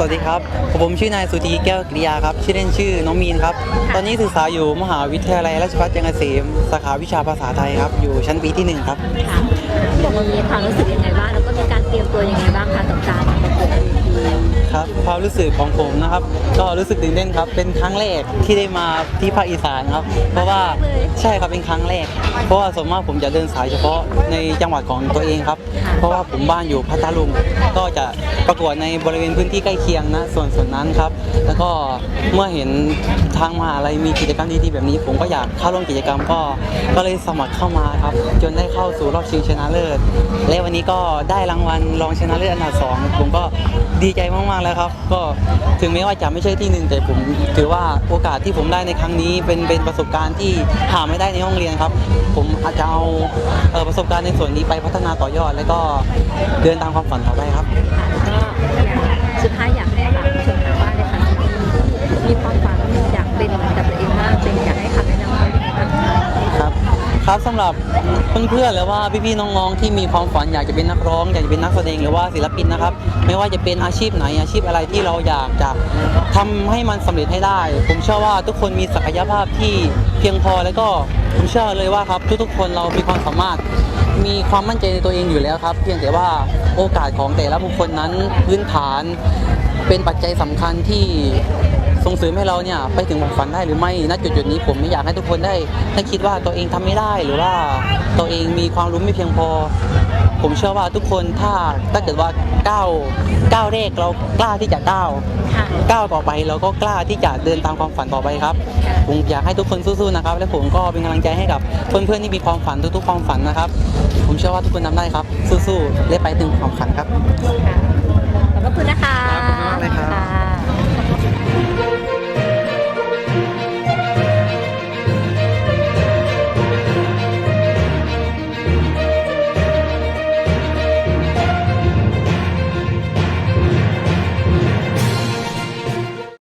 สวัสดีครับ ผมชื่อนายสุธีแก้วกิริยาครับ ชื่อเล่นชื่อน้องมีนครับ ตอนนี้ศึกษาอยู่มหาวิทยาลัยราชภัฏจังเกษมสาขาวิชาภาษาไทยครับ อยู่ชั้นปีที่หนึ่งครับค่ะมีความรู้สึกยังไงบ้าง แล้วก็มีการเตรียมตัวยังไงบ้างคะกับการประกวด MVP ความรู้สึกของผมนะครับ ก็รู้สึกตื่นเต้นครับ เป็นครั้งแรกที่ได้มาที่ภาคอีสานครับ เพราะว่าใช่ครับเป็นครั้งแรก เพราะว่าส่วนมากผมจะเดินสายเฉพาะในจังหวัดของตัวเองครับ เพราะว่าผมบ้านอยู่พัทลุง ก็จะประกวดในบริเวณพื้นที่ใกล้เคียงนะส่วนส่วนนั้นครับ แล้วก็เมื่อเห็นทางมหาลัยมีกิจกรรมดีๆแบบนี้ ผมก็อยากเข้าร่วมกิจกรรมก็ ก็เลยสมัครเข้ามาครับ จนได้เข้าสู่รอบชิงชนะเลิศและวันนี้ก็ได้รางวัลรองชนะเลิศอันดับสองผมก็ดีใจมากๆแล้วครับก็ถึงแม้ว่าจะไม่ใช่ที่หนึ่งแต่ผมถือว่าโอกาสที่ผมได้ในครั้งนี้เป็นเป็นประสบการณ์ที่หาไม่ได้ในห้องเรียนครับ ผมอาจจะเอาเออประสบการณ์ในส่วนนี้ไปพัฒนาต่อยอด แล้วก็เดินตามความฝันต่อไปครับ ครับสำหรับเพื่อนๆหรือว่าพี่ๆน้องๆที่มีความฝันอยากจะเป็นนักร้องอยากจะเป็นนักแสดงหรือว่าศิลปินนะครับ ไม่ว่าจะเป็นอาชีพไหนอาชีพอะไรที่เราอยากจะทำให้มันสำเร็จให้ได้ ผมเชื่อว่าทุกคนมีศักยภาพที่เพียงพอแล้วก็ผมเชื่อเลยว่าครับ ทุกๆ คนเรามีความสามารถมีความมั่นใจในตัวเองอยู่แล้วครับ เพียงแต่ว่าโอกาสของแต่ละบุคคลนั้นพื้นฐานเป็นปัจจัยสำคัญที่ ส่งเสริมให้เราเนี่ยไปถึงฝันฝันได้หรือไม่ณจุดจุดๆนี้ผมไม่อยากให้ทุกคนได้ได้คิดว่าตัวเองทำไม่ได้หรือว่าตัวเองมีความรู้ไม่เพียงพอ ผมเชื่อว่าทุกคนถ้าถ้าเกิดว่าก้าวก้าวแรกเรากล้าที่จะก้าวค่ะก้าวต่อไปเราก็กล้าที่จะเดินตามความฝันต่อไปครับค่ะผมอยากให้ทุกคนสู้ๆนะครับ และผมก็เป็นกำลังใจให้กับเพื่อนๆที่มีความฝันทุกๆความฝันนะครับ ผมเชื่อว่าทุกคนทำได้ครับ สู้ๆและไปถึงความฝันครับค่ะขอบพระคุณนะคะ